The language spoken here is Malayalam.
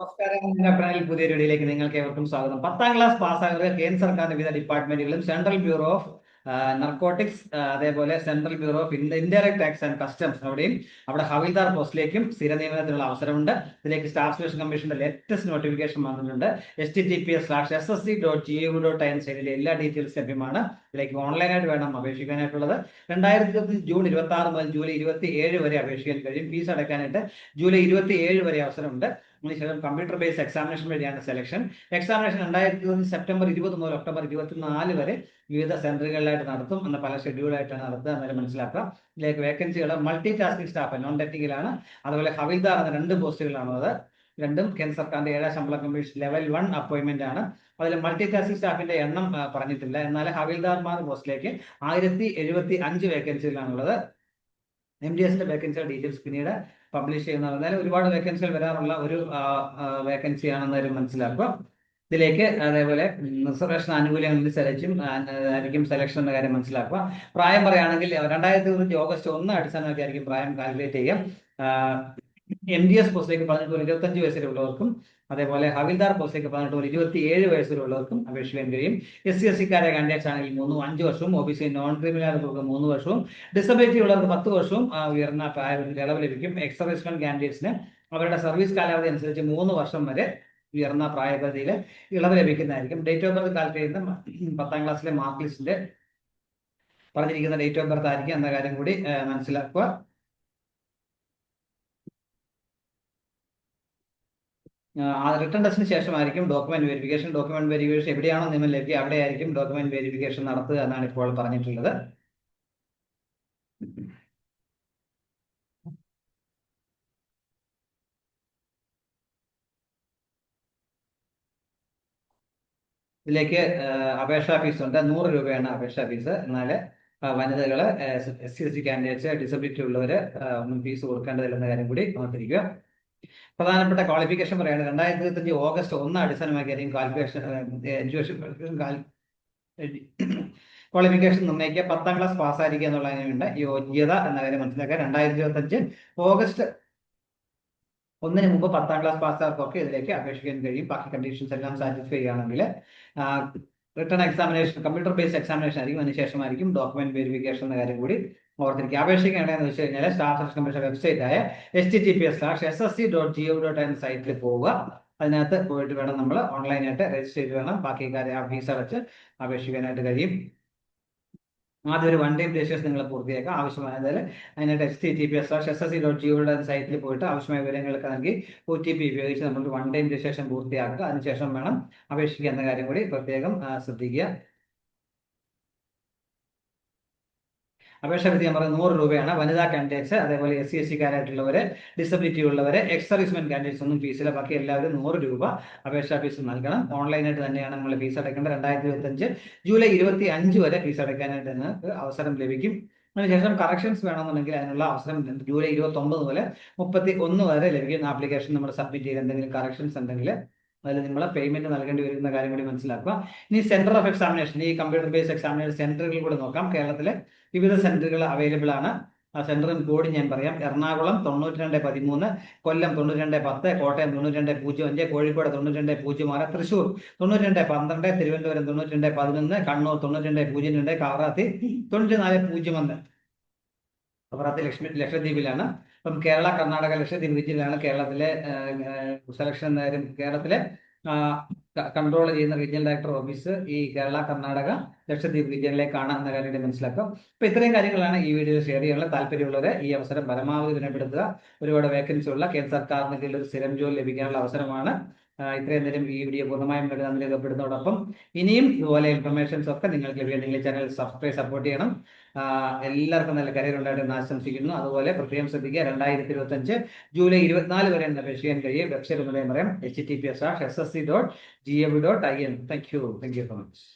നമസ്കാരം. പ്രണൽ പുതിയ വീഡിയോയിലേക്ക് നിങ്ങൾക്ക് ഏവർക്കും സ്വാഗതം. പത്താം ക്ലാസ് പാസ്സായവർക്ക് കേന്ദ്ര സർക്കാരിന്റെ വിവിധ ഡിപ്പാർട്ട്മെന്റുകളും സെൻട്രൽ ബ്യൂറോ ഓഫ് നർക്കോട്ടിക്സ് അതേപോലെ central bureau of indirect tax and customs അവിടെയും അവിടെ ഹവിൽദാർ പോസ്റ്റിലേക്കും സ്ഥിര നിയമനത്തിനുള്ള അവസരമുണ്ട്. ഇതിലേക്ക് സ്റ്റാഫ് സെലക്ഷൻ കമ്മീഷന്റെ ലേറ്റസ്റ്റ് നോട്ടിഫിക്കേഷൻ വന്നിട്ടുണ്ട്. S T T P S slash S S C dot G U dot I N സൈഡിലെ എല്ലാ ഡീറ്റെയിൽസ് ലഭ്യമാണ്. ഇതിലേക്ക് ഓൺലൈനായിട്ട് വേണം അപേക്ഷിക്കാനായിട്ടുള്ളത്. രണ്ടായിരത്തി ഇരുപത്തി ജൂൺ ഇരുപത്തി ആറ് മുതൽ ജൂലൈ ഇരുപത്തി ഏഴ് വരെ അപേക്ഷിക്കാൻ കഴിയും. ഫീസ് അടയ്ക്കാനായിട്ട് ജൂലൈ ഇരുപത്തി ഏഴ് വരെ അവസരമുണ്ട്. അതിനുശേഷം കമ്പ്യൂട്ടർ ബേസ്ഡ് എക്സാമിനേഷൻ വഴിയാണ് സെലക്ഷൻ എക്സാമിനേഷൻ രണ്ടായിരത്തി ഇരുപത് സെപ്റ്റംബർ ഇരുപത് മുതൽ ഒക്ടോബർ ഇരുപത്തിനാല് വരെ വിവിധ സെന്ററുകളിലായിട്ട് നടത്തും എന്ന പല ഷെഡ്യൂളായിട്ടാണ് നടത്തുക എന്നാലും മനസ്സിലാക്കുക. ഇതിലേക്ക് വേക്കൻസികൾ മൾട്ടി ടാസ്കിംഗ് സ്റ്റാഫ് നോൺ ടെക്നിക്കലാണ് അതുപോലെ ഹവിൽദാർ എന്ന രണ്ട് പോസ്റ്റുകളാണ് അത് രണ്ടും കേന്ദ്ര സർക്കാരിന്റെ ഏഴാം ശമ്പള കമ്മീഷൻ ലെവൽ വൺ അപ്പോയിന്റ്മെന്റ് ആണ്. അതിൽ മൾട്ടി ടാസ്കിംഗ് സ്റ്റാഫിന്റെ എണ്ണം പറഞ്ഞിട്ടില്ല. എന്നാൽ ഹവിൽദാർമാർ പോസ്റ്റിലേക്ക് ആയിരത്തി എഴുപത്തി അഞ്ച് വേക്കൻസികളാണുള്ളത് എം ഡി എസിന്റെ വേക്കൻസിയുടെ ഡീറ്റെയിൽസ് പിന്നീട് പബ്ലിഷ് ചെയ്യുന്ന എന്നാലും ഒരുപാട് വേക്കൻസികൾ വരാറുള്ള ഒരു വേക്കൻസി ആണെന്നൊരു മനസ്സിലാക്കുക ഇതിലേക്ക് അതേപോലെ റിസർവേഷൻ ആനുകൂല്യങ്ങളിൽ സെലക്ഷും ആയിരിക്കും സെലക്ഷൻ എന്ന കാര്യം മനസ്സിലാക്കുക. പ്രായം പറയുകയാണെങ്കിൽ രണ്ടായിരത്തി ഓഗസ്റ്റ് ഒന്ന് അടിസ്ഥാനമാക്കി ആയിരിക്കും പ്രായം കാൽക്കുലേറ്റ് ചെയ്യുക. എം ഡി എസ് പോസ്റ്റിലേക്ക് പതിനെട്ട് മുതൽ ഇരുപത്തഞ്ച് വയസ്സിലുള്ളവർക്കും അതേപോലെ ഹവിൽദാർ പോസ്റ്റിലേക്ക് പതിനെട്ട് മുതൽ ഇരുപത്തി ഏഴ് വയസ്സിലുള്ളവർക്കും അപേക്ഷിക്കാൻ കഴിയും എസ് സി എസ് സിക്കാരെ കാൻഡിഡേറ്റ്സ് ആണെങ്കിൽ മൂന്നും അഞ്ച് വർഷവും ഒ ബി സി നോൺ ക്രിമിനലുകൾക്ക് മൂന്ന് വർഷവും ഡിസബിലിറ്റി ഉള്ളവർക്ക് പത്ത് വർഷവും ഉയർന്ന ഇളവ് ലഭിക്കും. എക്സർവൈസ്മെന്റ് കാൻഡിഡേറ്റ്സിന് അവരുടെ സർവീസ് കാലാവധി അനുസരിച്ച് മൂന്ന് വർഷം വരെ ഉയർന്ന പ്രായപരിധിയിൽ ഇളവ് ലഭിക്കുന്നതായിരിക്കും. ഡേറ്റ് ഓഫ് ബർത്ത് കാൽക്കുലേറ്റ് ചെയ്യുന്ന പത്താം ക്ലാസ്സിലെ മാർക്ക് ലിസ്റ്റിന്റെ പറഞ്ഞിരിക്കുന്ന ഡേറ്റ് ഓഫ് ബർത്ത് ആയിരിക്കും എന്ന കാര്യം കൂടി മനസ്സിലാക്കുക. റിട്ടേൺ ടെസ്റ്റിന് ശേഷമായിരിക്കും ഡോക്യുമെന്റ് വെരിഫിക്കേഷൻ ഡോക്യുമെന്റ് വെരിഫിക്കേഷൻ എവിടെയാണോ നിയമം ലഭ്യം അവിടെ ആയിരിക്കും ഡോക്യുമെന്റ് വെരിഫിക്കേഷൻ നടത്തുക എന്നാണ് ഇപ്പോൾ പറഞ്ഞിട്ടുള്ളത്. ഇതിലേക്ക് അപേക്ഷാ ഫീസ് ഉണ്ട്. നൂറ് രൂപയാണ് അപേക്ഷാ ഫീസ് എന്നാൽ വനിതകൾ S C S C candidates disability ഉള്ളവർ ഒന്നും ഫീസ് കൊടുക്കേണ്ടതില്ലെന്ന കാര്യം കൂടി ഓർത്തിരിക്കുക. പ്രധാനപ്പെട്ട ക്വാളിഫിക്കേഷൻ പറയുകയാണ് രണ്ടായിരത്തി ഇരുപത്തഞ്ച് ഓഗസ്റ്റ് ഒന്ന് അടിസ്ഥാനമാക്കിയായിരിക്കും ക്വാളിഫിക്കേഷൻ എഡ്യൂക്കേഷൻ ക്വാളിഫിക്കേഷൻ നിർണയിക്കുക. പത്താം ക്ലാസ് പാസ്സായിരിക്കുക എന്നുള്ളതിനുണ്ട് യോഗ്യത എന്ന കാര്യം മനസ്സിലാക്കുക. രണ്ടായിരത്തി ഇരുപത്തഞ്ച് ഓഗസ്റ്റ് ഒന്നിന് മുമ്പ് പത്താം ക്ലാസ് പാസ്സാർക്കൊക്കെ ഇതിലേക്ക് അപേക്ഷിക്കാൻ കഴിയും. ബാക്കി കണ്ടീഷൻസ് എല്ലാം സാറ്റിസ്ഫൈ ചെയ്യുകയാണെങ്കിൽ written examination computer based examination ആയിരിക്കും. അതിനുശേഷമായിരിക്കും ഡോക്യുമെന്റ് വെരിഫിക്കേഷൻ എന്ന കാര്യം കൂടി ഓർത്തിരിക്കുക. അപേക്ഷിക്കേണ്ടതെന്ന് വെച്ച് കഴിഞ്ഞാൽ സ്റ്റാഫ് സെലക്ഷൻ കമ്മീഷൻ വെബ്സൈറ്റ് ആയ H T T P S slash S S C dot G O dot N സൈറ്റിൽ പോവുക. അതിനകത്ത് പോയിട്ട് വേണം നമ്മൾ ഓൺലൈനായിട്ട് രജിസ്റ്റർ ചെയ്ത് വേണം. ബാക്കി കാര്യം ആ ഫീസ് അടച്ച് അപേക്ഷിക്കാനായിട്ട് കഴിയും. ആദ്യം ഒരു വൺ ടൈം രജിസ്ട്രേഷൻ നിങ്ങൾ പൂർത്തിയാക്കുക. ആവശ്യമായതിൽ അതിനായിട്ട് S T T P S slash S S C dot G O dot സൈറ്റിൽ പോയിട്ട് ആവശ്യമായ വിവരങ്ങളൊക്കെ നൽകി ഒ ടി പി ഉപയോഗിച്ച് നമ്മൾ വൺ ടൈം രജിസ്ട്രേഷൻ പൂർത്തിയാക്കുക. അതിനുശേഷം വേണം അപേക്ഷിക്കുക എന്ന കാര്യം കൂടി പ്രത്യേകം ശ്രദ്ധിക്കുക. അപേക്ഷ ഫീസ് ഞാൻ നൂറ് രൂപയാണ്. വനിതാ കാൻഡിഡേറ്റ്സ് അതേപോലെ എസ് സി എസ് സിക്കാരായിട്ടുള്ളവർ ഡിസബിലിറ്റി ഉള്ളവർ എക്സ് സർവീസ്മെൻ കാൻഡിഡേറ്റ്സ് ഒന്നും ഫീസില്ല ബാക്കി എല്ലാവരും നൂറ് രൂപ അപേക്ഷാ ഫീസ് നൽകണം. ഓൺലൈനായിട്ട് തന്നെയാണ് നമ്മൾ ഫീസ് അടയ്ക്കേണ്ടത്. രണ്ടായിരത്തി ഇരുപത്തഞ്ച് ജൂലൈ ഇരുപത്തി അഞ്ച് വരെ ഫീസ് അടയ്ക്കാനായിട്ട് നിങ്ങൾക്ക് അവസരം ലഭിക്കും. അതിനുശേഷം കറക്ഷൻസ് വേണമെന്നുണ്ടെങ്കിൽ അതിനുള്ള അവസരം ജൂലൈ ഇരുപത്തി ഒമ്പത് മുതൽ മുപ്പത്തി ഒന്ന് വരെ ലഭിക്കുന്ന ആപ്ലിക്കേഷൻ നമ്മൾ സബ്മിറ്റ് ചെയ്ത് എന്തെങ്കിലും കറക്ഷൻസ് ഉണ്ടെങ്കിൽ അതിൽ നിങ്ങൾ പേയ്മെന്റ് നൽകേണ്ടി വരുന്ന കാര്യം കൂടി മനസ്സിലാക്കുക. ഇനി സെന്റർ ഓഫ് എക്സാമിനേഷൻ ഈ കമ്പ്യൂട്ടർ ബേസ്ഡ് എക്സാമിനേഷൻ സെന്ററുകൾ കൂടെ നോക്കാം. കേരളത്തിലെ വിവിധ സെന്ററുകൾ അവൈലബിൾ ആണ്. ആ സെന്ററും കോഡ് ഞാൻ പറയാം. എറണാകുളം തൊണ്ണൂറ്റി രണ്ട് പതിമൂന്ന് കൊല്ലം തൊണ്ണൂറ്റി രണ്ട് പത്ത് കോട്ടയം തൊണ്ണൂറ്റി രണ്ട് പൂജ്യം അഞ്ച് കോഴിക്കോട് തൊണ്ണൂറ്റി രണ്ട് പൂജ്യം ആറ് തൃശ്ശൂർ തൊണ്ണൂറ്റി രണ്ട് പന്ത്രണ്ട് തിരുവനന്തപുരം തൊണ്ണൂറ്റി രണ്ട് പതിനൊന്ന് കണ്ണൂർ തൊണ്ണൂറ്റി രണ്ട് പൂജ്യം രണ്ട് കാറാത്തി തൊണ്ണൂറ്റി നാല് പൂജ്യം ഒന്ന്. കാറാത്തി ലക്ഷ്മി ലക്ഷദ്വീപിലാണ്. അപ്പം കേരള കർണാടക ലക്ഷദ്വീപ് റീജിയനിലാണ് കേരളത്തിലെ സെലക്ഷൻ നേരം കേരളത്തിലെ കൺട്രോൾ ചെയ്യുന്ന റീജിയണൽ ഡയറക്ടർ ഓഫീസ് ഈ കേരള കർണാടക ലക്ഷദ്വീപ് റീജിയനിലേക്കാണ് എന്ന കാര്യം മനസ്സിലാക്കാം. അപ്പൊ ഇത്രയും കാര്യങ്ങളാണ് ഈ വീഡിയോ ഷെയർ ചെയ്യാനുള്ള താല്പര്യമുള്ളവരെ ഈ അവസരം പരമാവധി വിനപ്പെടുത്തുക ഒരുപാട് വേക്കൻസി ഉള്ള കേന്ദ്ര സർക്കാരിന് കീഴിൽ ഒരു സ്ഥിരം ജോലി ലഭിക്കാനുള്ള അവസരമാണ് ഇത്രയും നേരം ഈ വീഡിയോ പൂർണമായും നന്ദി രേഖപ്പെടുന്നതോടൊപ്പം ഇനിയും ഇതുപോലെ ഇൻഫർമേഷൻസ് ഒക്കെ നിങ്ങൾക്ക് നിങ്ങൾ ചാനൽ സബ്സ്ക്രൈബ് സപ്പോർട്ട് ചെയ്യണം. എല്ലാവർക്കും നല്ല കരിയർ ഉണ്ടായിട്ട് ആശംസിക്കുന്നു. അതുപോലെ പ്രത്യേകം ശ്രദ്ധിക്കുക രണ്ടായിരത്തി ഇരുപത്തി അഞ്ച് ജൂലൈ ഇരുപത്തിനാല് വരെ അപേക്ഷിക്കാൻ കഴിയും. വെബ്സൈറ്റ് എന്ന് പറയാം H T P S R S S C dot G A V dot I N thank you thank you so much